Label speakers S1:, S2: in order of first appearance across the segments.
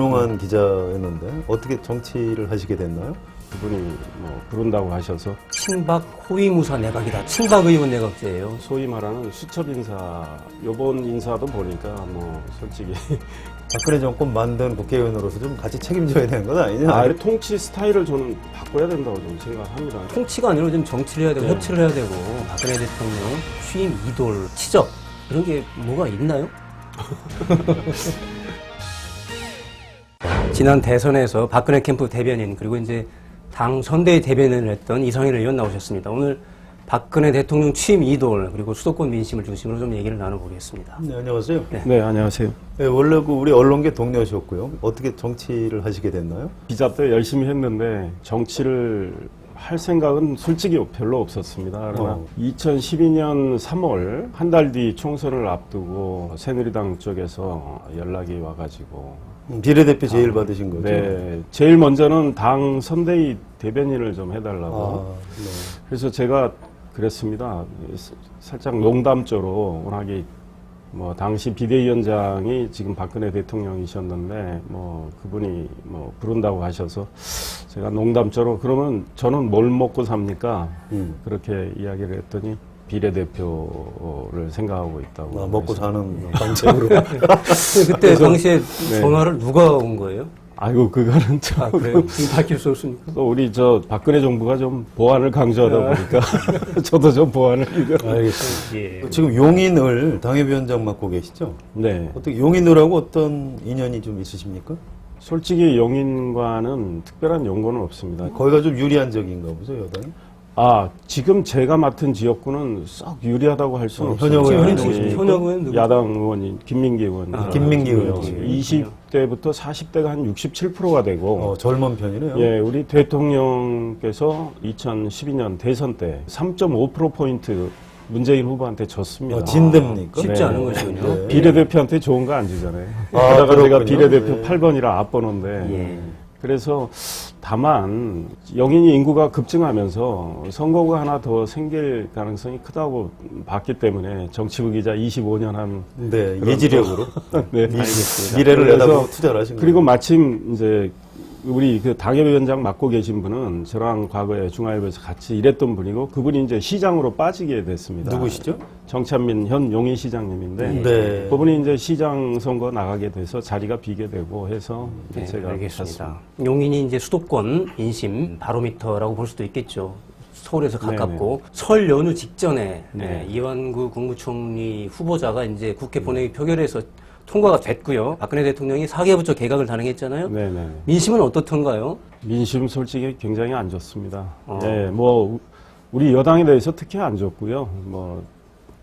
S1: 유능한 기자였는데 어떻게 정치를 하시게 됐나요?
S2: 그분이 뭐 부른다고 하셔서
S3: 친박 호위무사 내각이다. 친박 의원 내각제예요.
S2: 소위 말하는 수첩 인사 요번 인사도 보니까 뭐 솔직히
S1: 박근혜 정권 만든 국회의원으로서 좀 같이 책임져야 되는 건 아니냐?
S2: 아, 통치 스타일을 저는 바꿔야 된다고 좀 생각합니다.
S3: 통치가 아니라 좀 정치를 해야 되고
S2: 네.
S3: 협치를 해야 되고 박근혜 대통령 취임 이돌 치적 이런 게 뭐가 있나요? 지난 대선에서 박근혜 캠프 대변인 그리고 이제 당 선대위 대변인을 했던 이상일 의원 나오셨습니다. 오늘 박근혜 대통령 취임 이돌 그리고 수도권 민심을 중심으로 좀 얘기를 나눠보겠습니다.
S1: 네, 안녕하세요.
S2: 네, 안녕하세요.
S1: 네, 원래 그 우리 언론계 동료셨고요. 어떻게 정치를 하시게 됐나요?
S2: 기자 때 열심히 했는데 정치를 할 생각은 솔직히 별로 없었습니다. 그러나
S1: 어.
S2: 2012년 3월 한 달 뒤 총선을 앞두고 새누리당 쪽에서 연락이 와가지고
S1: 음, 비례대표 제일 받으신 거죠?
S2: 네, 제일 먼저는 당 선대위 대변인을 좀 해달라고.
S1: 아, 네.
S2: 그래서 제가 그랬습니다. 살짝 농담조로 워낙에 뭐 당시 비대위원장이 지금 박근혜 대통령이셨는데 뭐 그분이 뭐 부른다고 하셔서 제가 농담조로 그러면 저는 뭘 먹고 삽니까?
S1: 음.
S2: 그렇게 이야기를 했더니 비례대표를 생각하고 있다고.
S1: 아, 먹고 사는 방식으로.
S3: 근데 그때 당시에
S2: 네.
S3: 전화를 누가 온 거예요?
S2: 아이고 그거는 참
S3: 아 그래요? 밝힐 수 없습니까?
S2: 또 우리 저 박근혜 정부가 좀 보안을 강조하다 보니까 저도 좀 보안을 이거.
S1: 알겠습니다.
S3: 예.
S1: 지금 용인을 당협위원장 맡고 계시죠?
S2: 네.
S1: 어떻게 용인을하고 어떤 인연이 좀 있으십니까?
S2: 솔직히 용인과는 특별한 연고는 없습니다.
S1: 거기가 좀 유리한 적인가 보죠, 여당이?
S2: 아, 지금 제가 맡은 지역구는 썩 유리하다고 할 수는
S1: 어,
S2: 없어요.
S1: 의원이 누구십니까?
S3: 현역 의원 누구?
S2: 야당 의원이 김민기 의원.
S3: 아,
S1: 김민기 의원.
S2: 20대부터 40대가 한 67%가 되고
S1: 어, 젊은 편이네요.
S2: 예, 우리 대통령께서 2012년 대선 때 3.5%포인트 문재인 후보한테 졌습니다.
S1: 어, 진대입니까?
S3: 쉽지
S2: 네.
S3: 않은 것이군요.
S1: 네.
S2: 비례대표한테 좋은 거 안 주잖아요.
S1: 아,
S2: 게다가 제가
S1: 그렇군요.
S2: 비례대표
S1: 네.
S2: 8번이라 앞번호인데
S3: 예.
S2: 그래서 다만 영인이 인구가 급증하면서 선거가 하나 더 생길 가능성이 크다고 봤기 때문에 정치부 기자 25년 한
S1: 네, 예지력으로.
S2: 네.
S1: 미- 미래를 내다보고 투자를 하신 거예요.
S2: 그리고 마침 이제 우리 그 당협위원장 맡고 계신 분은 저랑 과거에 중앙일보에서 같이 일했던 분이고 그분이 이제 시장으로 빠지게 됐습니다.
S1: 누구시죠?
S2: 정찬민 현 용인시장님인데
S1: 네.
S2: 그분이 이제 시장 선거 나가게 돼서 자리가 비게 되고 해서
S3: 네,
S2: 제가
S3: 알겠습니다.
S2: 갔습니다.
S3: 용인이 이제 수도권 인심 바로미터라고 볼 수도 있겠죠. 서울에서
S2: 네네.
S3: 가깝고 설 연휴 직전에
S2: 네.
S3: 네, 이완구 국무총리 후보자가 이제 국회 본회의 표결에서 통과가 됐고요. 박근혜 대통령이 사개부처 개각을 단행했잖아요.
S2: 네네.
S3: 민심은 어떻던가요?
S2: 민심 솔직히 굉장히 안 좋습니다.
S3: 어.
S2: 예, 뭐 우리 여당에 대해서 특히 안 좋고요. 뭐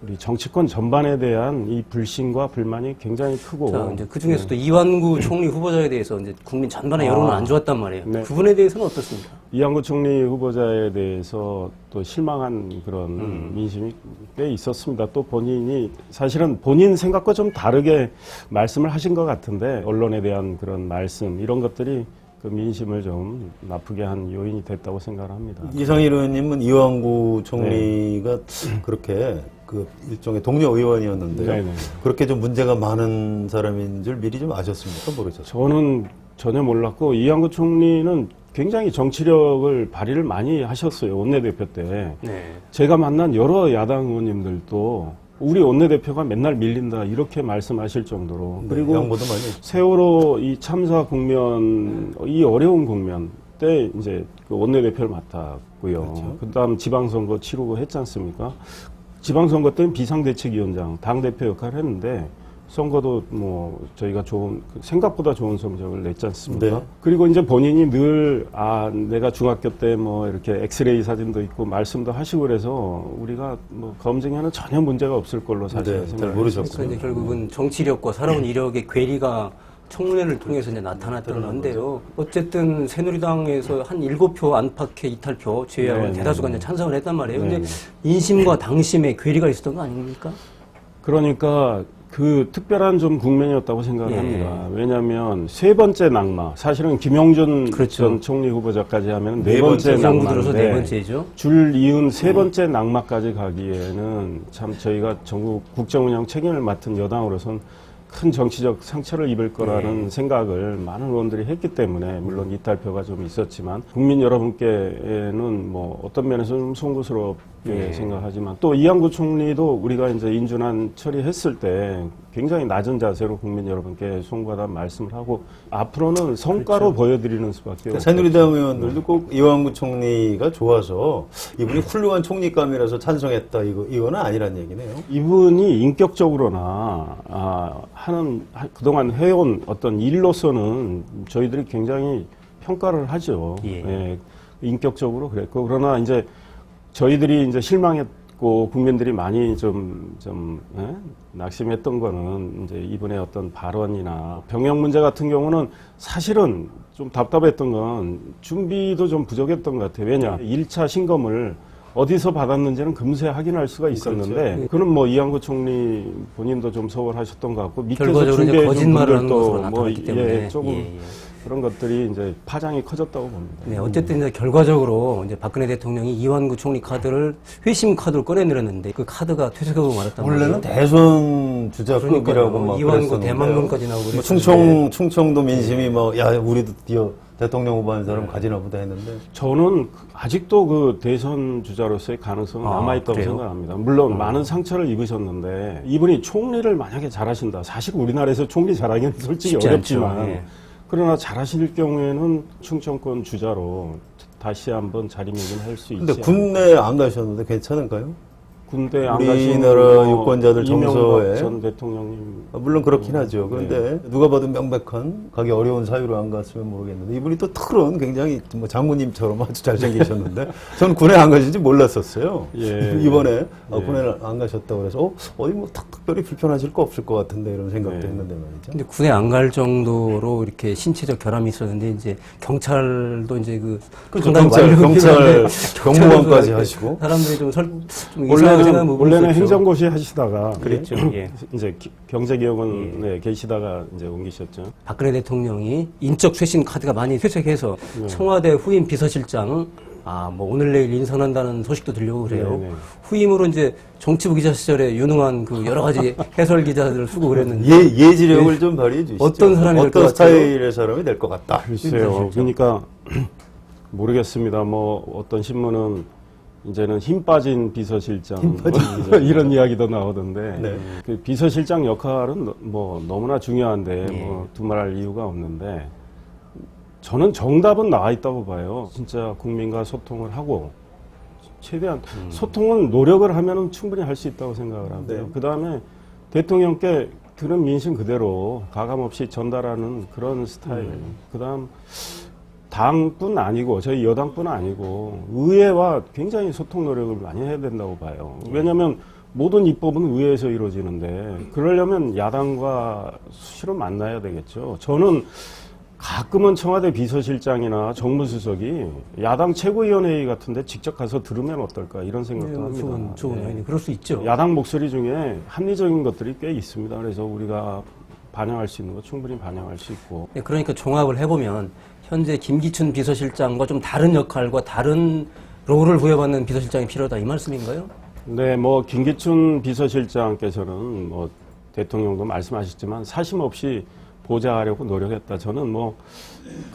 S2: 우리 정치권 전반에 대한 이 불신과 불만이 굉장히 크고
S3: 자, 이제 그 중에서도 이완구 총리 후보자에 대해서 이제 국민 전반의 여론은
S2: 아.
S3: 안 좋았단 말이에요.
S2: 네.
S3: 그분에 대해서는 어떻습니까?
S2: 이양구 총리 후보자에 대해서 또 실망한 그런
S3: 음.
S2: 민심이 꽤 있었습니다. 또 본인이 사실은 본인 생각과 좀 다르게 말씀을 하신 것 같은데 언론에 대한 그런 말씀 이런 것들이 그 민심을 좀 나쁘게 한 요인이 됐다고 생각합니다.
S1: 이상일 의원님은 이왕구
S2: 네.
S1: 총리가 그렇게 그 일종의 동료 의원이었는데요.
S2: 네네.
S1: 그렇게 좀 문제가 많은 사람인 줄 미리 좀 아셨습니까? 모르셨어요.
S2: 저는 전혀 몰랐고 이양구 총리는 굉장히 정치력을 발휘를 많이 하셨어요 원내대표 때.
S3: 네.
S2: 제가 만난 여러 야당 의원님들도 우리 원내대표가 맨날 밀린다 이렇게 말씀하실 정도로 그리고
S1: 많이 했죠.
S2: 세월호 이 참사 국면 이 어려운 국면 때 이제 그 원내대표를 맡았고요.
S1: 그렇죠.
S2: 그다음 지방선거 치르고 했지 않습니까? 지방선거 때는 비상대책위원장 당 대표 역할을 했는데 선거도 뭐 저희가 좋은 생각보다 좋은 성적을 냈지 않습니까?
S1: 네.
S2: 그리고 이제 본인이 늘 아 내가 중학교 때 뭐 이렇게 엑스레이 사진도 있고 말씀도 하시고 그래서 우리가 뭐 검증에는 전혀 문제가 없을 걸로 사실
S1: 네, 잘
S2: 생각을
S1: 모르셨어요.
S3: 그러니까 이제 결국은 정치력과 살아온 이력의 괴리가 청문회를 통해서 이제 나타났던 건데요. 어쨌든 새누리당에서 한 일곱 표 안팎의 이탈표 제외하고
S2: 네,
S3: 대다수가
S2: 네.
S3: 이제 찬성을 했단 말이에요.
S2: 네,
S3: 근데
S2: 네.
S3: 인심과 당심의 괴리가 있었던 거 아닙니까?
S2: 그러니까 그 특별한 좀 국면이었다고 생각을
S3: 예.
S2: 합니다. 왜냐하면 세 번째 낙마, 사실은 김용준
S3: 그렇죠.
S2: 전 총리 후보자까지 하면 네,
S1: 네
S2: 번째 낙마인데
S3: 네.
S2: 줄 이은 세 번째 낙마까지 가기에는 참 저희가 전국 국정운영 책임을 맡은 여당으로선 큰 정치적 상처를 입을 거라는
S3: 네.
S2: 생각을 많은 의원들이 했기 때문에 물론 이탈표가 좀 있었지만 국민 여러분께는 뭐 어떤 면에서 좀 송구스럽 게
S3: 네.
S2: 생각하지만 또 이양구 총리도 우리가 이제 인준안 처리했을 때 굉장히 낮은 자세로 국민 여러분께 송구하다 말씀을 하고 앞으로는 성과로 보여드리는 수밖에 없죠.
S1: 그러니까 새누리당 의원들도 꼭 이완구 총리가 좋아서 이분이 훌륭한 총리감이라서 찬성했다 이거 이거는 아니란 얘기네요.
S2: 이분이 인격적으로나 아, 하는 하- 그동안 해온 어떤 일로서는 저희들이 굉장히 평가를 하죠.
S3: 예.
S2: 인격적으로 그랬고 그러나 이제 저희들이 이제 실망했고 국민들이 많이 좀, 좀, 예? 낙심했던 거는 이제 이분의 어떤 발언이나 병역 문제 같은 경우는 사실은 좀 답답했던 건 준비도 좀 부족했던 것 같아요. 왜냐? 일 1차 신검을 어디서 받았는지는 금세 확인할 수가 있었는데
S3: 그렇죠.
S2: 그는 뭐 이양구 총리 본인도 좀 서울하셨던 것 같고 밑에서 준비해 준 분들도 뭐 예, 조금
S3: 예, 예.
S2: 그런 것들이 이제 파장이 커졌다고 봅니다.
S3: 네, 어쨌든 이제 결과적으로 이제 박근혜 대통령이 이완구 총리 카드를 회심 카드로 꺼내들었는데 그 카드가 퇴색하고 말았단
S1: 원래는
S3: 말이에요.
S1: 대선 주자급이라고. 막
S3: 이완구. 대망론까지 나오고
S1: 뭐. 충청 충청도 민심이 뭐 야 우리도 드디어 대통령 후보하는 사람 가지나 보다 했는데
S2: 저는 아직도 그 대선 주자로서의 가능성은
S3: 아,
S2: 남아있다고
S3: 그래요?
S2: 생각합니다. 물론 많은 상처를 입으셨는데 이분이 총리를 만약에 잘하신다. 사실 우리나라에서 총리 잘하기는 솔직히 어렵지만
S3: 않죠. 예.
S2: 그러나 잘하실 경우에는 충청권 주자로 다시 한번 자리매김할 수 있지
S1: 근데
S2: 않을까.
S1: 군내 안 가셨는데 괜찮을까요?
S2: 군대 안 가신
S1: 우리나라
S2: 뭐
S1: 유권자들 정서에
S2: 전 대통령님
S1: 아, 물론 그렇긴 하죠.
S2: 네.
S1: 그런데 누가 봐도 명백한 가기 어려운 사유로 안 갔으면 모르겠는데 이분이 또 털은 굉장히 뭐 장모님처럼 아주 잘생기셨는데 전 군에 안 가신지 몰랐었어요.
S2: 예.
S1: 이번에 아,
S2: 예.
S1: 군에 안 가셨다고 그래서 어, 어디 뭐 탁- 특별히 불편하실 거 없을 것 같은데 이런 생각도
S2: 네.
S1: 했는데 말이죠.
S3: 근데 군에 안 갈 정도로 이렇게 신체적 결함이 있었는데 이제 경찰도 이제 그
S1: 그렇죠. 경찰, 경찰 경무관까지
S3: 경찰도
S1: 하시고.
S3: 사람들이 좀, 설, 좀 이상하게
S2: 원래는
S3: 부분이
S2: 원래는
S3: 있었죠.
S2: 행정고시 하시다가
S3: 그랬죠. 예.
S2: 이제 기- 경제기업원에 계시다가 이제 옮기셨죠.
S3: 박근혜 대통령이 인적 쇄신 카드가 많이 퇴색해서
S2: 네.
S3: 청와대 후임 비서실장 아 뭐 오늘 내일 인선한다는 소식도 들려오고 그래요.
S2: 네, 네.
S3: 후임으로 이제 정치부 기자 시절에 유능한 그 여러 가지 해설 기자들을 쓰고 그랬는데
S1: 예, 예지력을 좀 발휘해 주시죠.
S3: 어떤 사람이 될것
S1: 어떤
S3: 같아요?
S1: 스타일의 사람이 될 것 같다.
S2: 글쎄요. 그러니까 모르겠습니다. 뭐 어떤 신문은 이제는 힘 빠진 비서실장 뭐 이런 이야기도 나오던데
S1: 네.
S2: 그 비서실장 역할은 너- 뭐 너무나 중요한데
S3: 예.
S2: 뭐 두말할 이유가 없는데 저는 정답은 나와 있다고 봐요. 진짜 국민과 소통을 하고 최대한
S3: 음.
S2: 소통은 노력을 하면 충분히 할 수 있다고 생각을 하고요.
S1: 네.
S2: 그 다음에 대통령께 들은 민심 그대로 가감 없이 전달하는 그런 스타일.
S3: 음.
S2: 그 다음 당뿐 아니고 저희 여당뿐 아니고 의회와 굉장히 소통 노력을 많이 해야 된다고 봐요.
S3: 예.
S2: 왜냐하면 모든 입법은 의회에서 이루어지는데 그러려면 야당과 수시로 만나야 되겠죠. 저는 가끔은 청와대 비서실장이나 정무수석이 야당 최고위원회의 같은데 직접 가서 들으면 어떨까 이런 생각도 합니다.
S3: 좋은 좋은
S2: 예.
S3: 그럴 수 있죠.
S2: 야당 목소리 중에 합리적인 것들이 꽤 있습니다. 그래서 우리가 반영할 수 있는 거 충분히 반영할 수 있고
S3: 네, 그러니까 종합을 해보면 현재 김기춘 비서실장과 좀 다른 역할과 다른 롤을 부여받는 비서실장이 필요하다 이 말씀인가요?
S2: 네, 뭐 김기춘 비서실장께서는 뭐 대통령도 말씀하셨지만 사심 없이 보좌하려고 노력했다. 저는 뭐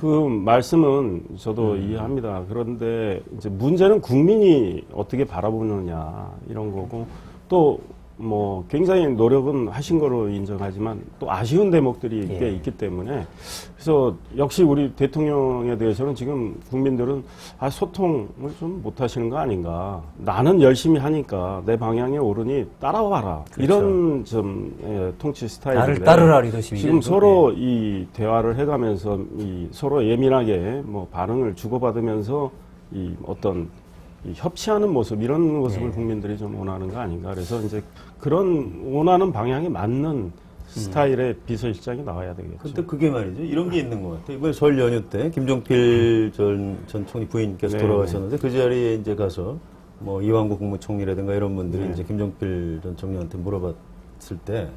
S2: 그 말씀은 저도 이해합니다. 그런데 이제 문제는 국민이 어떻게 바라보느냐 이런 거고 또 뭐 굉장히 노력은 하신 거로 인정하지만 또 아쉬운 대목들이
S3: 예.
S2: 꽤 있기 때문에. 그래서 역시 우리 대통령에 대해서는 지금 국민들은 아 소통을 좀 못 하시는 거 아닌가. 나는 열심히 하니까 내 방향에 오르니 따라와라. 이런 좀 예, 통치 스타일인데
S3: 나를 따르라 리더십이
S2: 지금 서로 이 대화를 해가면서 이 서로 예민하게 뭐 반응을 주고받으면서 이 어떤 이 협치하는 모습 이런 모습을
S3: 네.
S2: 국민들이 좀 원하는 거 아닌가 그래서 이제 그런 원하는 방향에 맞는 스타일의 비서실장이 나와야 되겠죠.
S1: 근데 그게 말이죠. 이런 게 있는 것 같아요. 이번에 설 연휴 때 김종필 전, 전 총리 부인께서
S2: 네,
S1: 돌아가셨는데 그 자리에 이제 가서 뭐 이완구 국무총리라든가 이런 분들이
S2: 네.
S1: 이제 김종필 전 총리한테 물어봤을 때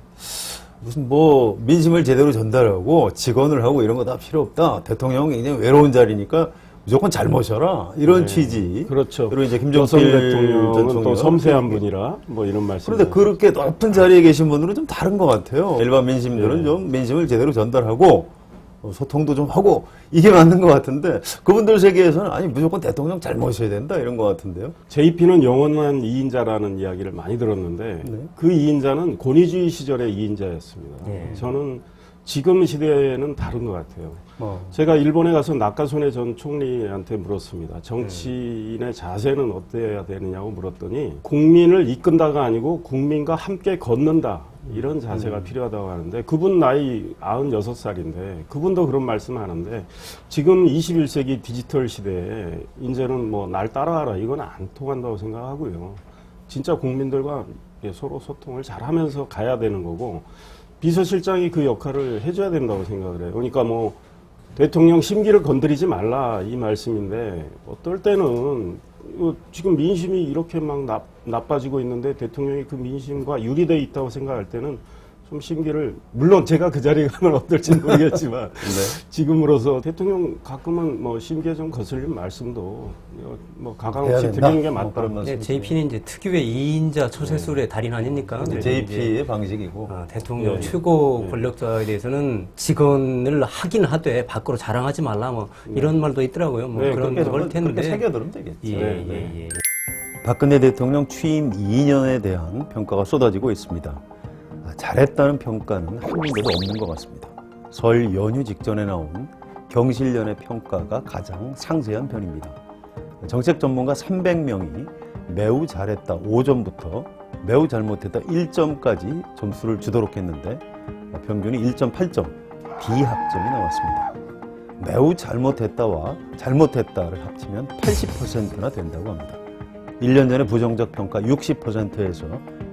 S1: 무슨 뭐 민심을 제대로 전달하고 직원을 하고 이런 거 다 필요 없다. 대통령은 굉장히 외로운 자리니까 무조건 잘 모셔라 이런
S2: 네.
S1: 취지.
S2: 그렇죠.
S1: 그리고 이제 전
S2: 대통령은 또 섬세한 분이라 뭐 이런 말씀.
S1: 그런데 그렇게 높은 자리에 계신 분들은 좀 다른 것 같아요. 일반 민심들은
S2: 네.
S1: 좀 민심을 제대로 전달하고 어, 소통도 좀 하고 이게 맞는 것 같은데 그분들 세계에서는 아니 무조건 대통령 잘 모셔야 된다 이런 것 같은데요.
S2: JP는 영원한 이인자라는 이야기를 많이 들었는데
S1: 네.
S2: 그 이인자는 권위주의 시절의 이인자였습니다.
S3: 네.
S2: 저는 지금 시대에는 다른 것 같아요.
S1: 어.
S2: 제가 일본에 가서 나카소네 전 총리한테 물었습니다. 정치인의 자세는 어때야 되느냐고 물었더니 국민을 이끈다가 아니고 국민과 함께 걷는다. 이런 자세가 필요하다고 하는데 그분 나이 96살인데 그분도 그런 말씀을 하는데 지금 21세기 디지털 시대에 이제는 뭐 날 따라하라 이건 안 통한다고 생각하고요. 진짜 국민들과 서로 소통을 잘 하면서 가야 되는 거고 비서실장이 그 역할을 해줘야 된다고 생각을 해요. 그러니까 뭐 대통령 심기를 건드리지 말라 이 말씀인데 어떨 때는 이거 지금 민심이 이렇게 막 나, 나빠지고 있는데 대통령이 그 민심과 유리돼 있다고 생각할 때는 좀 심기를 물론 제가 그 자리에 가면 어떨지 는 모르겠지만
S1: 네.
S2: 지금으로서 대통령 가끔은 뭐 심기에 좀 거슬린 말씀도 뭐 가감
S1: 해야
S2: 없이
S1: 된다.
S2: 드리는 게
S1: 뭐
S2: 맞다.
S1: 그런
S3: 네,
S1: 말씀.
S3: JP는 이제 특유의 2인자 초세술의 달인 아닙니까?
S1: 이제
S3: 이제
S1: JP의 방식이고
S3: 어, 대통령
S2: 네.
S3: 최고
S2: 네.
S3: 권력자에 대해서는 직언을 하긴 하되 밖으로 자랑하지 말라 뭐 이런 말도 있더라고요. 뭐
S2: 네,
S3: 그런
S1: 그렇게,
S3: 걸
S1: 그렇게
S3: 텐데.
S1: 새겨들으면 되겠죠.
S3: 예,
S2: 네,
S3: 예,
S2: 네.
S3: 예.
S1: 박근혜 대통령 취임 2년에 대한 평가가 쏟아지고 있습니다. 아, 잘했다는 평가는 한 군데도 없는 것 같습니다. 설 연휴 직전에 나온 경실련의 평가가 가장 상세한 편입니다. 정책 전문가 300명이 매우 잘했다 5점부터 매우 잘못했다 1점까지 점수를 주도록 했는데 평균이 1.8점 D합점이 나왔습니다. 매우 잘못했다와 잘못했다를 합치면 80%나 된다고 합니다. 1년 전에 부정적 평가 60%에서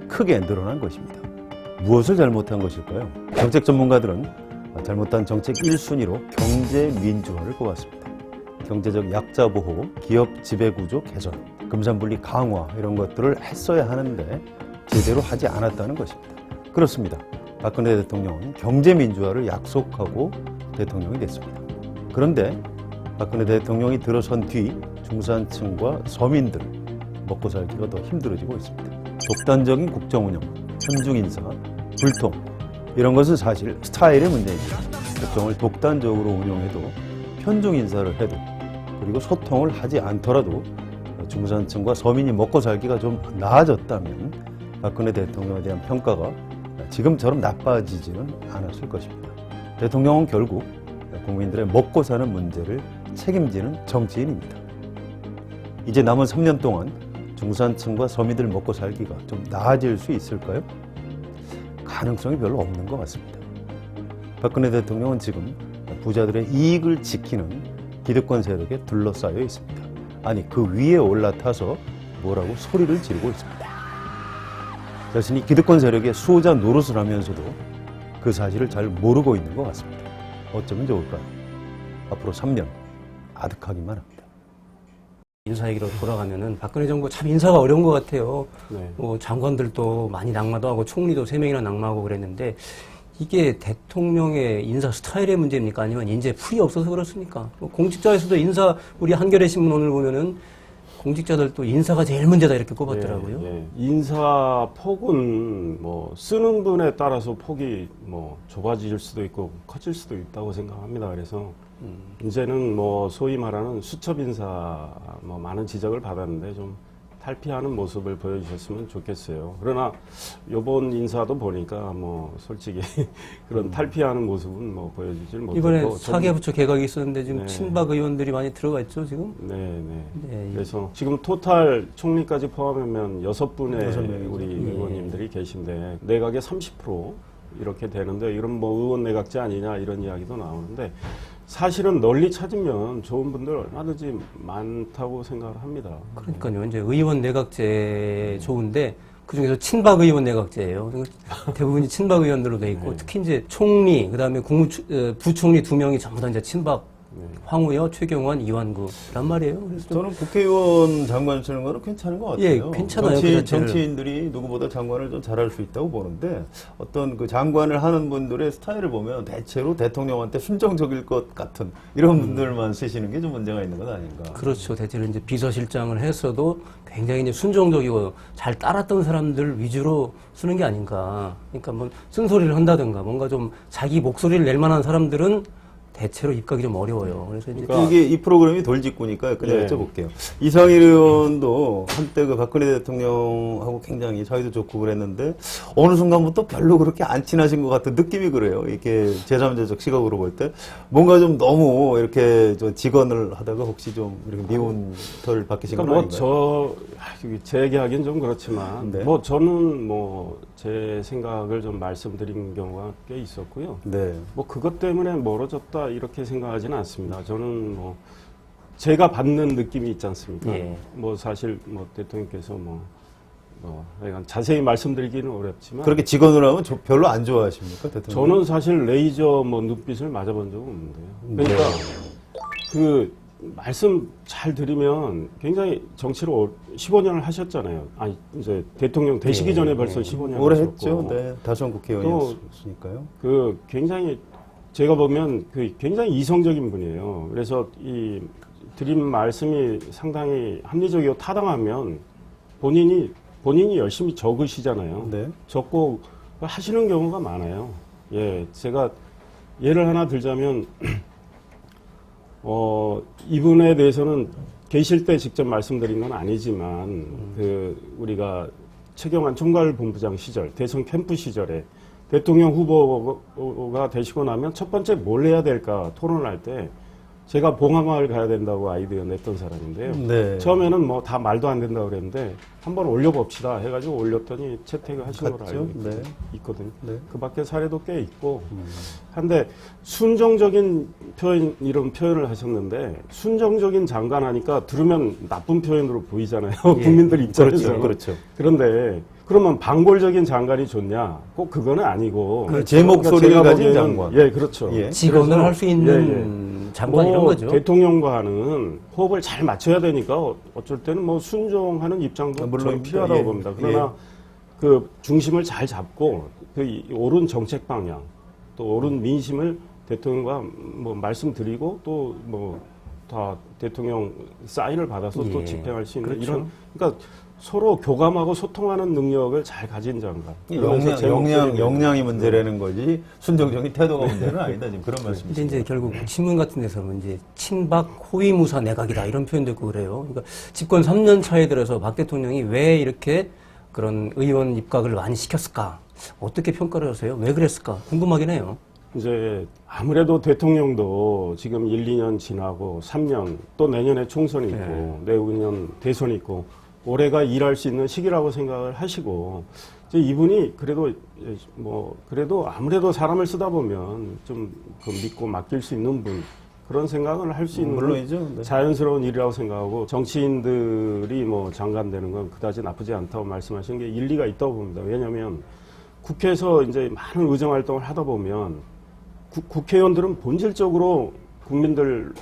S1: 크게 늘어난 것입니다. 무엇을 잘못한 것일까요? 정책 전문가들은 잘못한 정책 1순위로 경제 민주화를 꼽았습니다. 경제적 약자 보호, 기업 지배구조 개선, 금산분리 강화 이런 것들을 했어야 하는데 제대로 하지 않았다는 것입니다. 그렇습니다. 박근혜 대통령은 경제 민주화를 약속하고 대통령이 됐습니다. 그런데 박근혜 대통령이 들어선 뒤 중산층과 서민들 먹고 살기가 더 힘들어지고 있습니다. 독단적인 국정 운영, 현중 인사, 불통 이런 것은 사실 스타일의 문제입니다. 국정을 독단적으로 운영해도 현중 인사를 해도 그리고 소통을 하지 않더라도 중산층과 서민이 먹고 살기가 좀 나아졌다면 박근혜 대통령에 대한 평가가 지금처럼 나빠지지는 않았을 것입니다. 대통령은 결국 국민들의 먹고 사는 문제를 책임지는 정치인입니다. 이제 남은 3년 동안 중산층과 서민들 먹고 살기가 좀 나아질 수 있을까요? 가능성이 별로 없는 것 같습니다. 박근혜 대통령은 지금 부자들의 이익을 지키는 기득권 세력에 둘러싸여 있습니다. 아니, 그 위에 올라타서 뭐라고 소리를 지르고 있습니다. 자신이 기득권 세력의 수호자 노릇을 하면서도 그 사실을 잘 모르고 있는 것 같습니다. 어쩌면 좋을까요? 앞으로 3년 아득하기만 합니다.
S3: 인사 얘기로 돌아가면은 박근혜 정부 참 인사가 어려운 것 같아요.
S2: 네.
S3: 뭐 장관들도 많이 낙마도 하고 총리도 세 명이나 낙마하고 그랬는데 이게 대통령의 인사 스타일의 문제입니까? 아니면 인재 풀이 없어서 그렇습니까? 뭐 공직자에서도 인사 우리 한겨레 신문 오늘 보면은 공직자들도 인사가 제일 문제다 이렇게 꼽았더라고요.
S2: 예, 예. 인사 폭은 뭐 쓰는 분에 따라서 폭이 뭐 좁아질 수도 있고 커질 수도 있다고 생각합니다. 그래서 이제는 뭐 소위 말하는 수첩 인사 뭐 많은 지적을 받았는데 좀 탈피하는 모습을 보여주셨으면 좋겠어요. 그러나 요번 인사도 보니까 뭐 솔직히 그런 탈피하는 모습은 뭐 보여주질 못했고
S3: 이번에
S2: 좀-
S3: 사개부처 개각이 있었는데 지금
S2: 네.
S3: 친박 의원들이 많이 들어가 있죠 지금.
S2: 네, 네.
S3: 네,
S2: 그래서 지금 토탈 총리까지 포함하면 여섯 분의. 우리
S3: 예.
S2: 의원님들이 계신데 내각의 30% 이렇게 되는데 이런 뭐 의원 내각제 아니냐 이런 이야기도 나오는데 사실은 널리 찾으면 좋은 분들 얼마든지 많다고 생각을 합니다.
S3: 그러니까요. 이제 의원 내각제 좋은데 그 중에서 친박 의원 내각제예요. 대부분이 친박 의원들로 돼 있고
S2: 네.
S3: 특히 이제 총리 그다음에 국무 부총리 두 명이 전부 다 이제 친박 황우여, 최경환, 이완구란 말이에요. 그래서 좀
S1: 저는 국회의원 장관 쓰는 거는 괜찮은 것 같아요.
S3: 예, 괜찮아요, 그
S1: 정치,
S3: 자체를.
S1: 정치 인들이 누구보다 장관을 좀 잘할 수 있다고 보는데 어떤 그 장관을 하는 분들의 스타일을 보면 대체로 대통령한테 순정적일 것 같은 이런 분들만 쓰시는 게 좀 문제가 있는 것 아닌가.
S3: 음. 그렇죠. 대체로 이제 비서실장을 했어도 굉장히 이제 순종적이고 잘 따랐던 사람들 위주로 쓰는 게 아닌가. 그러니까 뭐 쓴소리를 한다든가 뭔가 좀 자기 목소리를 낼 만한 사람들은 대체로 입각이 좀 어려워요. 그래서 이제
S2: 그러니까
S1: 이게 이 프로그램이 돌직구니까 그냥
S2: 예.
S1: 여쭤볼게요. 이상일 의원도 한때 그 박근혜 대통령하고 굉장히 사이도 좋고 그랬는데 어느 순간부터 별로 그렇게 안 친하신 것 같은 느낌이 그래요. 이렇게 제3자적 시각으로 볼 때 뭔가 좀 너무 이렇게 좀 직언을 하다가 혹시 좀 이렇게 미운 털건
S2: 그러니까
S1: 아닌가요?
S2: 뭐저제 얘기하기는 좀 그렇지만
S1: 네.
S2: 뭐 저는 뭐 제 생각을 좀 말씀드린 경우가 꽤 있었고요.
S1: 네.
S2: 뭐 그것 때문에 멀어졌다 이렇게 생각하지는 않습니다. 저는 뭐 제가 받는 느낌이 있지 않습니까?
S3: 예.
S2: 뭐 사실 뭐 대통령께서 뭐, 뭐 약간 자세히 말씀드리기는 어렵지만
S1: 그렇게 직언을 하면 저- 별로 안 좋아하십니까 대통령?
S2: 저는 사실 레이저 뭐 눈빛을 맞아본 적은 없는데요. 그러니까 그 말씀 잘 드리면 굉장히 정치를 15년을 하셨잖아요. 아니 이제 대통령 되시기
S3: 예,
S2: 전에 벌써
S3: 예.
S2: 15년
S1: 오래
S2: 하셨고.
S1: 했죠. 네. 다선 국회의원이었으니까요.
S2: 그 굉장히 제가 보면 그 굉장히 이성적인 분이에요. 그래서 이 드린 말씀이 상당히 합리적이고 타당하면 본인이 본인이 열심히 적으시잖아요.
S1: 네.
S2: 적고 하시는 경우가 많아요. 예, 제가 예를 하나 들자면 어 이분에 대해서는 계실 때 직접 말씀드린 건 아니지만 그 우리가 최경환 총괄본부장 시절 대선 캠프 시절에 대통령 후보가 되시고 나면 첫 번째 뭘 해야 될까 토론을 할때 제가 봉화마을 가야 된다고 아이디어 냈던 사람인데요.
S1: 네.
S2: 처음에는 뭐 다 말도 안 된다고 그랬는데 한번 올려봅시다 해가지고 올렸더니 채택을 하신 걸로? 알고 있-
S1: 네.
S2: 있거든요.
S1: 네.
S2: 그 밖에 사례도 꽤 있고
S1: 음.
S2: 한데 순정적인 표현 이런 표현을 하셨는데 순정적인 장관 하니까 들으면 나쁜 표현으로 보이잖아요.
S3: 예.
S2: 국민들 입장에서
S1: 그렇죠. 그렇죠.
S2: 그런데 그러면 방골적인 장관이 좋냐? 꼭 그거는 아니고
S1: 그제 목소리를
S2: 제가
S1: 가진
S2: 보기에는-
S1: 장관.
S2: 예, 그렇죠.
S1: 예.
S3: 직원을
S2: 그래서-
S3: 할 수 있는 장관 이런
S2: 뭐
S3: 거죠.
S2: 대통령과는 호흡을 잘 맞춰야 되니까 어- 어쩔 때는 뭐 순종하는 입장도
S1: 아,
S2: 물론. 필요하다고
S1: 예.
S2: 봅니다. 그러나 그 중심을 잘 잡고 그 이- 옳은 정책 방향 또 옳은 민심을 대통령과 뭐 말씀드리고 또 뭐 다 대통령 사인을 받아서 또
S3: 예.
S2: 집행할 수 있는
S3: 그렇죠.
S2: 이런 그러니까 서로 교감하고 소통하는 능력을 잘 가진 장관.
S1: 역량,
S2: 제
S1: 역량, 역량이 문제라는 거지 순정적인 태도가 문제는 아니다 지금 그런
S3: 근데
S1: 말씀이시죠.
S3: 이제 결국 신문 같은 데서는 이제 친박 호위무사 내각이다 이런 표현도 있고 그래요. 그러니까 집권 3년 차에 들어서 박 대통령이 왜 이렇게 그런 의원 입각을 많이 시켰을까? 어떻게 평가를 하세요? 왜 그랬을까? 궁금하긴 해요.
S2: 이제 아무래도 대통령도 지금 1, 2년 지나고 3년 또 내년에 총선이 있고
S3: 네.
S2: 내후년 대선이 있고 올해가 일할 수 있는 시기라고 생각을 하시고 이제 이분이 그래도 뭐 그래도 아무래도 사람을 쓰다 보면 좀그 믿고 맡길 수 있는 분 그런 생각을 할 수 있는 건
S1: 물론이죠. 네.
S2: 자연스러운 일이라고 생각하고 정치인들이 뭐 장관 되는 건 그다지 나쁘지 않다고 말씀하시는 게 일리가 있다고 봅니다. 왜냐하면 국회에서 이제 많은 의정 활동을 하다 보면 국- 국회의원들은 본질적으로 국민들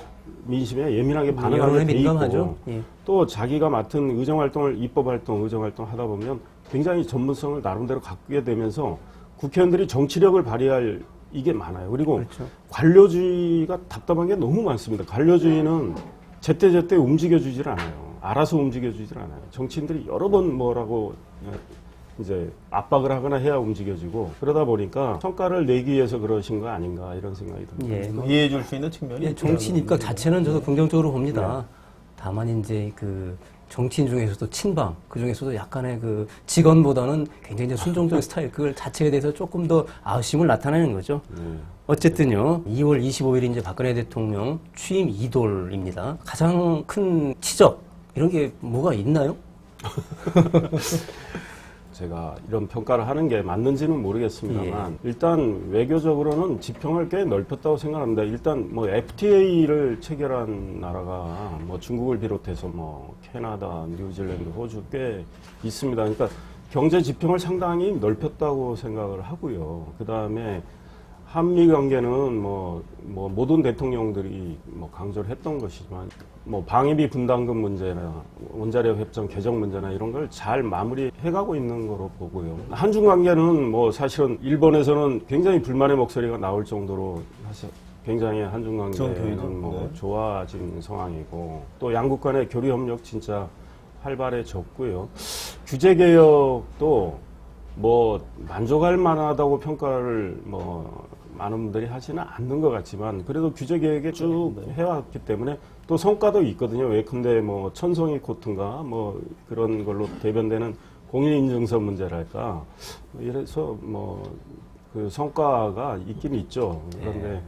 S2: 민심에 예민하게 반응하게
S3: 여론에
S2: 돼
S3: 민감하죠.
S2: 있고
S3: 예.
S2: 또 자기가 맡은 의정 활동을 입법 활동, 의정 활동 하다 보면 굉장히 전문성을 나름대로 갖게 되면서 국회의원들이 정치력을 발휘할 이게 많아요. 그리고
S3: 그렇죠.
S2: 관료주의가 답답한 게 너무 많습니다. 관료주의는 제때제때 움직여주질 않아요. 알아서 움직여주질 않아요. 정치인들이 여러 번 뭐라고 이제 압박을 하거나 해야 움직여지고 그러다 보니까 성과를 내기 위해서 그러신 거 아닌가 이런 생각이 듭니다.
S3: 예. 뭐
S1: 이해해 줄 수 있는 측면이
S3: 예, 입각
S1: 거죠.
S3: 자체는 저도 긍정적으로 봅니다. 다만 이제 그 정치인 중에서도 친박, 그 중에서도 약간의 그 직원보다는 굉장히 이제 순종적인 스타일, 그걸 자체에 대해서 조금 더 아쉬움을 나타내는 거죠.
S2: 네.
S3: 어쨌든요, 2월 25일 이제 박근혜 대통령 취임 이돌입니다. 가장 큰 치적, 이런 게 뭐가 있나요?
S2: 제가 이런 평가를 하는 게 맞는지는 모르겠습니다만 일단 외교적으로는 지평을 꽤 넓혔다고 생각합니다. 일단 뭐 FTA를 체결한 나라가 뭐 중국을 비롯해서 뭐 캐나다, 뉴질랜드, 호주 꽤 있습니다. 그러니까 경제 지평을 상당히 넓혔다고 생각을 하고요. 그 다음에 한미 관계는 뭐, 뭐 모든 대통령들이 뭐 강조를 했던 것이지만 뭐 방위비 분담금 문제나 원자력 협정 개정 문제나 이런 걸 잘 마무리해가고 있는 거로 보고요. 한중 관계는 뭐 사실은 일본에서는 굉장히 불만의 목소리가 나올 정도로 사실 굉장히 한중
S1: 전
S2: 관계는. 뭐
S1: 네.
S2: 좋아진 상황이고 또 양국 간의 교류 협력 진짜 활발해졌고요. 규제 개혁도 뭐 만족할 만하다고 평가를 뭐 많은 분들이 하지는 않는 것 같지만 그래도 규제 개혁에 쭉
S1: 네.
S2: 해왔기 때문에 또 성과도 있거든요. 왜근데 뭐 천송이 코트인가 뭐 그런 걸로 대변되는 공인인증서 문제랄까 이래서 뭐 그 성과가 있긴 있죠. 그런데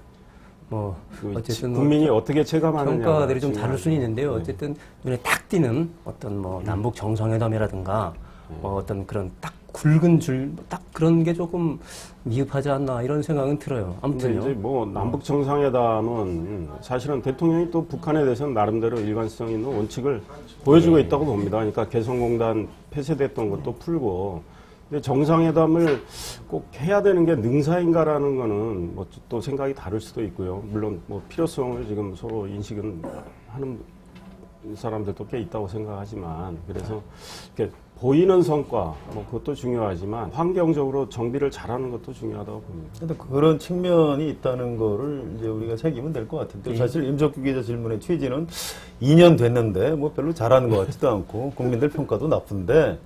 S2: 뭐그
S3: 어쨌든
S2: 국민이 어떻게 체감하느냐
S3: 평가들이 좀 다를 수는 있는데요. 어쨌든 눈에 딱 띄는 어떤 뭐 남북 정상회담이라든가 뭐 어떤 그런 딱 굵은 줄 딱 그런 게 조금 미흡하지 않나 이런 생각은 들어요.
S2: 근데
S3: 아무튼요.
S2: 이제 뭐 남북 정상회담은 사실은 대통령이 또 북한에 대해서는 나름대로 일관성 있는 원칙을 보여주고 있다고 봅니다. 그러니까 개성공단 폐쇄됐던 것도 풀고. 근데 정상회담을 꼭 해야 되는 게 능사인가라는 거는 뭐 또 생각이 다를 수도 있고요. 물론 뭐 필요성을 지금 서로 인식은 하는 사람들도 꽤 있다고 생각하지만 그래서 이렇게 보이는 성과 뭐 그것도 중요하지만 환경적으로 정비를 잘하는 것도 중요하다고 봅니다.
S1: 근데 그런 측면이 있다는 거를 이제 우리가 새기면 될 것 같은데
S3: 예.
S1: 사실 임석규 기자 질문의 취지는 2년 됐는데 뭐 별로 잘하는 것 같지도 않고 국민들 평가도 나쁜데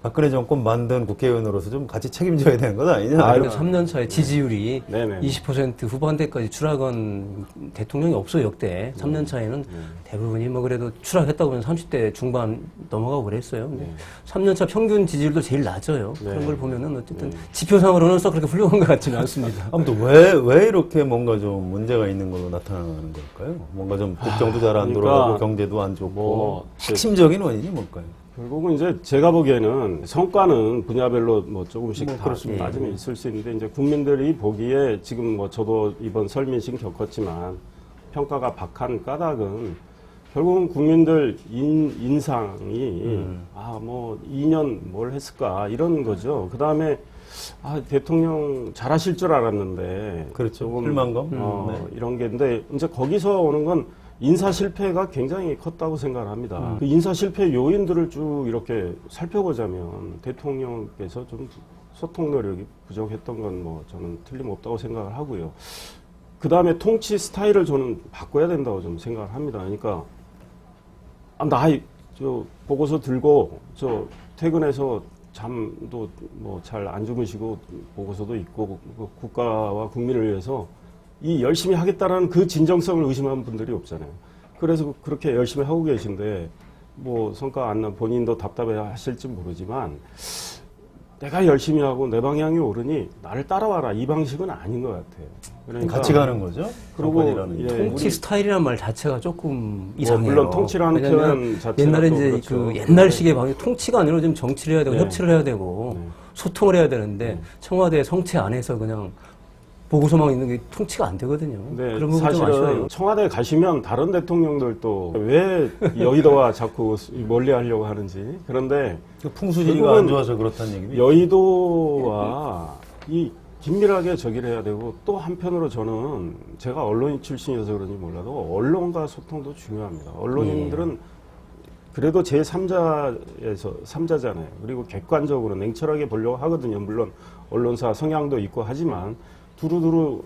S1: 박근혜 정권 만든 국회의원으로서 좀 같이 책임져야 되는 것 아니냐?
S3: 아,
S1: 이런
S3: 3년 차에 지지율이
S2: 네네.
S3: 20% 후반대까지 추락한 대통령이 없어요, 역대. 3년 차에는 대부분이 뭐 그래도 추락했다고 보면 30대 중반 넘어가고 그랬어요. 근데 3년 차 평균 지지율도 제일 낮아요. 그런
S2: 네.
S3: 걸 보면은 어쨌든 지표상으로는 썩 그렇게 훌륭한 것 같지는 않습니다.
S1: 아무튼 왜, 왜 이렇게 뭔가 좀 문제가 있는 걸로 나타나는 걸까요? 뭔가 좀 국정도 잘안
S2: 그러니까
S1: 돌아가고 경제도 안 좋고
S2: 뭐
S1: 핵심적인 원인이 뭘까요?
S2: 결국은 이제 제가 보기에는 성과는 분야별로 뭐 조금씩
S1: 뭐
S2: 다
S1: 그렇습니다.
S2: 맞으면 있을 수 있는데 이제 국민들이 보기에 지금 뭐 저도 이번 설민식 겪었지만 평가가 박한 까닭은 결국은 국민들 인, 인상이
S1: 음.
S2: 아뭐 2년 뭘 했을까 이런 거죠. 그 다음에 아 대통령 잘하실 줄 알았는데
S1: 그렇죠.
S2: 조금,
S1: 실망감?
S2: 어,
S1: 네.
S2: 이런 게 근데 이제 거기서 오는 건 인사 실패가 굉장히 컸다고 생각을 합니다.
S1: 음.
S2: 그 인사 실패 요인들을 쭉 이렇게 살펴보자면 대통령께서 좀 소통 노력이 부족했던 건 뭐 저는 틀림없다고 생각을 하고요. 그 다음에 통치 스타일을 저는 바꿔야 된다고 좀 생각을 합니다. 그러니까 아, 나이 저 보고서 들고 저 퇴근해서 잠도 뭐 잘 안 주무시고 보고서도 있고 그 국가와 국민을 위해서 이 열심히 하겠다라는 그 진정성을 의심하는 분들이 없잖아요. 그래서 그렇게 열심히 하고 계신데 뭐 성과 안 나 본인도 답답해 하실지 모르지만 내가 열심히 하고 내 방향이 옳으니 나를 따라와라 이 방식은 아닌 것 같아요. 그러니까
S1: 같이 가는 거죠?
S2: 그리고 예,
S1: 게.
S3: 통치 스타일이란 말 자체가 조금 이상해요.
S2: 물론 통치라는 표현 자체가
S3: 옛날에
S2: 또
S3: 이제
S2: 그렇죠.
S3: 그 옛날식의 방식 통치가 아니라 좀 정치를 해야 되고
S2: 네.
S3: 협치를 해야 되고
S2: 네.
S3: 소통을 해야 되는데 청와대 성체 안에서 그냥 보고서만 있는 게 통치가 안 되거든요.
S2: 근데
S3: 그런 부분 좀 아쉬워요.
S2: 네, 사실은 청와대 가시면 다른 대통령들도 왜 여의도와 자꾸 멀리 하려고 하는지 그런데
S1: 그 풍수지리가
S2: 결국은
S1: 안 좋아서 그렇다는 얘기죠.
S2: 여의도와 이 긴밀하게 저기를 해야 되고 또 한편으로 저는 제가 언론인 출신이어서 그런지 몰라도 언론과 소통도 중요합니다. 언론인들은 그래도 제 3자에서 3자잖아요. 그리고 객관적으로 냉철하게 보려고 하거든요. 물론 언론사 성향도 있고 하지만 두루두루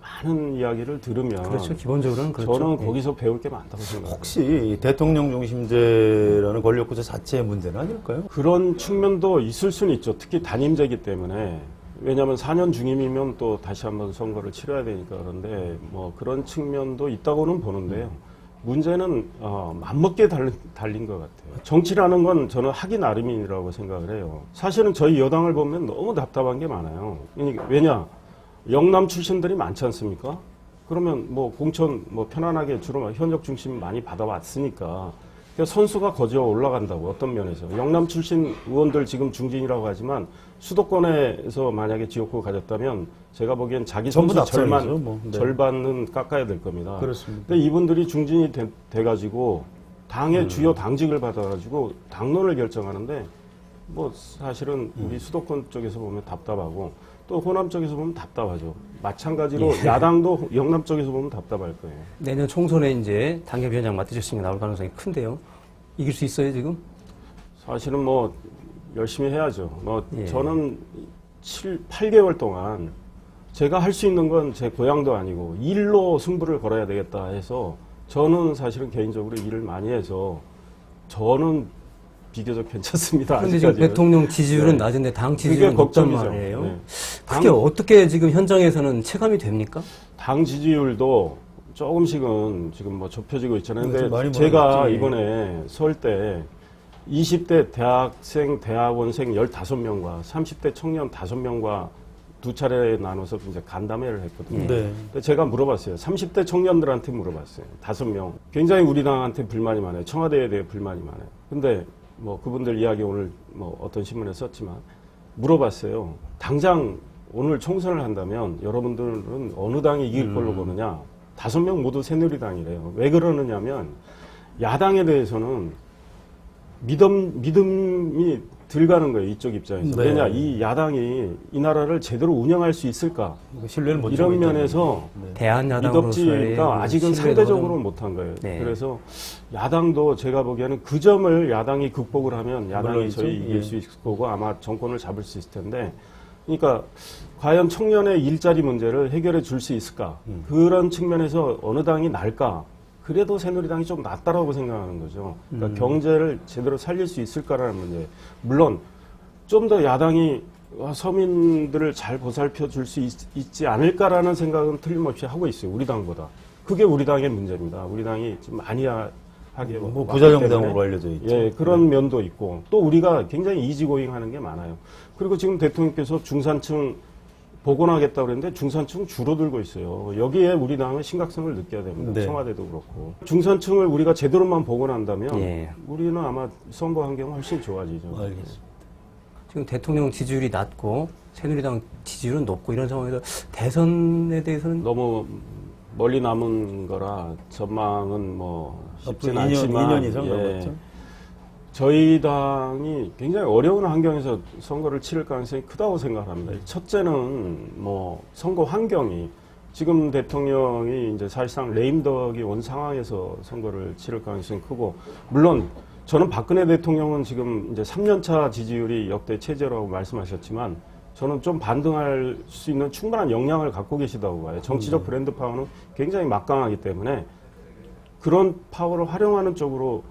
S2: 많은 이야기를 들으면
S3: 그렇죠. 기본적으로는 그렇죠.
S2: 저는
S3: 예.
S2: 거기서 배울 게 많다고 생각합니다.
S1: 혹시 대통령 중심제라는 권력 구조 자체의 문제는 아닐까요?
S2: 그런 측면도 있을 수는 있죠. 특히 단임제기 때문에. 왜냐하면 4년 중임이면 또 다시 한번 선거를 치러야 되니까 그런데 뭐 그런 측면도 있다고는 보는데요. 문제는 어, 맘먹게 달린, 달린 것 같아요. 정치라는 건 저는 하기 나름이라고 생각을 해요. 사실은 저희 여당을 보면 너무 답답한 게 많아요. 그러니까 왜냐 영남 출신들이 많지 않습니까? 그러면 뭐 공천 뭐 편안하게 주로 현역 중심 많이 받아왔으니까 그러니까 선수가 거저 올라간다고 어떤 면에서 영남 출신 의원들 지금 중진이라고 하지만 수도권에서 만약에 지역구 가졌다면 제가 보기엔 자기
S1: 전부
S2: 선수 절반
S1: 뭐. 네.
S2: 절반은 깎아야 될 겁니다.
S1: 그렇습니다.
S2: 근데 이분들이 중진이 돼, 돼가지고 당의
S1: 음.
S2: 주요 당직을 받아가지고 당론을 결정하는데 뭐 사실은 우리 수도권 쪽에서 보면 답답하고 또 호남 쪽에서 보면 답답하죠. 마찬가지로
S3: 예.
S2: 야당도 영남 쪽에서 보면 답답할 거예요.
S3: 내년 총선에 이제 당협위원장 맡으셨으니까 나올 가능성이 큰데요. 이길 수 있어요, 지금?
S2: 사실은 뭐 열심히 해야죠. 뭐
S3: 예.
S2: 저는 7, 8개월 동안 제가 할 수 있는 건 제 고향도 아니고 일로 승부를 걸어야 되겠다 해서 저는 사실은 개인적으로 일을 많이 해서 저는 비교적 괜찮습니다.
S3: 그런데 지금
S2: 아직까지는.
S3: 대통령 지지율은
S2: 네.
S3: 낮은데 당 지지율은 높단
S2: 걱정이죠.
S3: 말이에요.
S2: 네.
S3: 그게 어떻게 지금 현장에서는 체감이 됩니까?
S2: 당 지지율도 조금씩은 지금 뭐 좁혀지고 있잖아요.
S1: 네,
S2: 근데 제가
S1: 몰아갔죠.
S2: 이번에 설 때 20대 대학생, 대학원생 15명과 30대 청년 5명과 두 차례 나눠서 이제 간담회를 했거든요.
S3: 예.
S1: 네.
S2: 근데 제가 물어봤어요. 30대 청년들한테 물어봤어요. 다섯 명. 굉장히 우리 당한테 불만이 많아요. 청와대에 대해 불만이 많아요. 근데 뭐 그분들 이야기 오늘 뭐 어떤 신문에 썼지만 물어봤어요. 당장 오늘 총선을 한다면 여러분들은 어느 당이 이길 걸로 보느냐? 다섯 명 모두 새누리당이래요. 왜 그러느냐면 야당에 대해서는 믿음, 믿음이 들가는 거예요. 이쪽 입장에서.
S1: 네.
S2: 왜냐? 이 야당이 이 나라를 제대로 운영할 수 있을까?
S1: 못
S2: 이런 면에서
S1: 거죠. 네.
S3: 대한야당으로서의
S2: 미덥지가 아직은 상대적으로 못한 거예요.
S3: 네.
S2: 그래서 야당도 제가 보기에는 그 점을 야당이 극복을 하면 야당이. 저희 이길
S1: 예.
S2: 수 있을 거고 아마 정권을 잡을 수 있을 텐데 그러니까 과연 청년의 일자리 문제를 해결해 줄 수 있을까?
S1: 음.
S2: 그런 측면에서 어느 당이 날까? 그래도 새누리당이 좀 낫다라고 생각하는 거죠. 그러니까
S1: 음.
S2: 경제를 제대로 살릴 수 있을까라는 문제. 물론 좀 더 야당이 서민들을 잘 보살펴 줄 수 있지 않을까라는 생각은 틀림없이 하고 있어요. 우리 당보다. 그게 우리 당의 문제입니다. 우리 당이 좀 많이 하- 하게
S1: 뭐
S2: 왔기
S1: 부자 정당으로
S2: 때문에
S1: 알려져 있죠.
S2: 예, 그런 면도 있고 또 우리가 굉장히 이지고잉 하는 게 많아요. 그리고 지금 대통령께서 중산층 복원하겠다고 그랬는데 중산층 줄어들고 있어요. 여기에 우리 당은 심각성을 느껴야 됩니다.
S1: 네.
S2: 청와대도 그렇고. 중산층을 우리가 제대로만 복원한다면
S3: 예.
S2: 우리는 아마 선거 환경은 훨씬 좋아지죠.
S1: 알겠습니다.
S3: 지금 대통령 지지율이 낮고 새누리당 지지율은 높고 이런 상황에서 대선에 대해서는
S2: 너무 멀리 남은 거라 전망은 뭐
S1: 앞으로 2년,
S2: 않지만
S1: 2년 이상
S2: 예,
S1: 남았죠.
S2: 저희 당이 굉장히 어려운 환경에서 선거를 치를 가능성이 크다고 생각합니다. 첫째는 뭐 선거 환경이 지금 대통령이 이제 사실상 레임덕이 온 상황에서 선거를 치를 가능성이 크고 물론 저는 박근혜 대통령은 지금 이제 3년차 지지율이 역대 최저라고 말씀하셨지만 저는 좀 반등할 수 있는 충분한 역량을 갖고 계시다고 봐요. 정치적 브랜드 파워는 굉장히 막강하기 때문에 그런 파워를 활용하는 쪽으로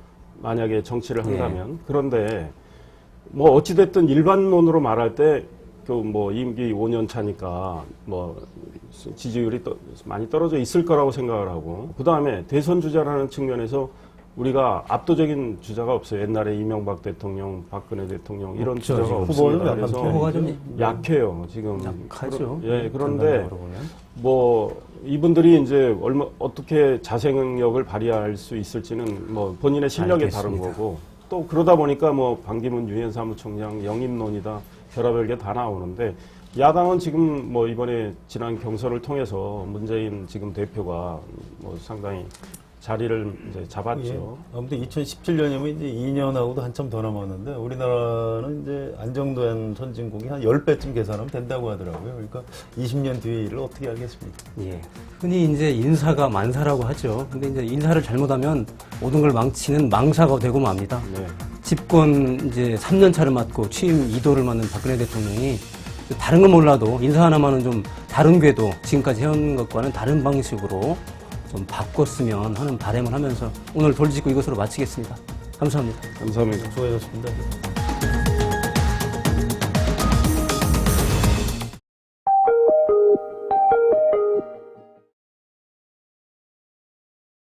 S2: 만약에 정치를 한다면 그런데 뭐 어찌됐든 일반론으로 말할 때 그 뭐 임기 5년 차니까 뭐 지지율이 떠- 많이 떨어져 있을 거라고 생각을 하고 그 다음에 대선 주자라는 측면에서 우리가 압도적인 주자가 없어요. 옛날에 이명박 대통령, 박근혜 대통령 이런
S3: 없죠,
S2: 주자가. 없습니다. 그래서
S3: 후보가 좀
S2: 약해요. 지금
S3: 약하죠.
S2: 예, 그런데. 뭐 이분들이 이제 얼마 어떻게 자생력을 발휘할 수 있을지는 뭐 본인의 실력에 다른
S3: 알겠습니다.
S2: 거고 또 그러다 보니까 뭐 반기문 유엔 사무총장 영입론이다 별의별 게 다 나오는데 야당은 지금 뭐 이번에 지난 경선을 통해서 문재인 지금 대표가 뭐 상당히 자리를 이제 잡았죠.
S1: 예. 아무튼 2017년이면 이제 2년하고도 한참 더 남았는데 우리나라는 이제 안정된 선진국이 한 10배쯤 계산하면 된다고 하더라고요. 그러니까 20년 뒤의 일을 어떻게 알겠습니까?
S3: 예. 흔히 이제 인사가 만사라고 하죠. 근데 이제 인사를 잘못하면 모든 걸 망치는 망사가 되고 맙니다.
S2: 네.
S3: 집권 이제 3년 차를 맡고 취임 2도를 맡는 박근혜 대통령이 다른 건 몰라도 인사 하나만은 좀 다른 궤도 지금까지 해온 것과는 다른 방식으로 좀 바꿨으면 하는 바람을 하면서 오늘 돌직구 이것으로 마치겠습니다. 감사합니다.
S2: 감사합니다.
S1: 수고하셨습니다.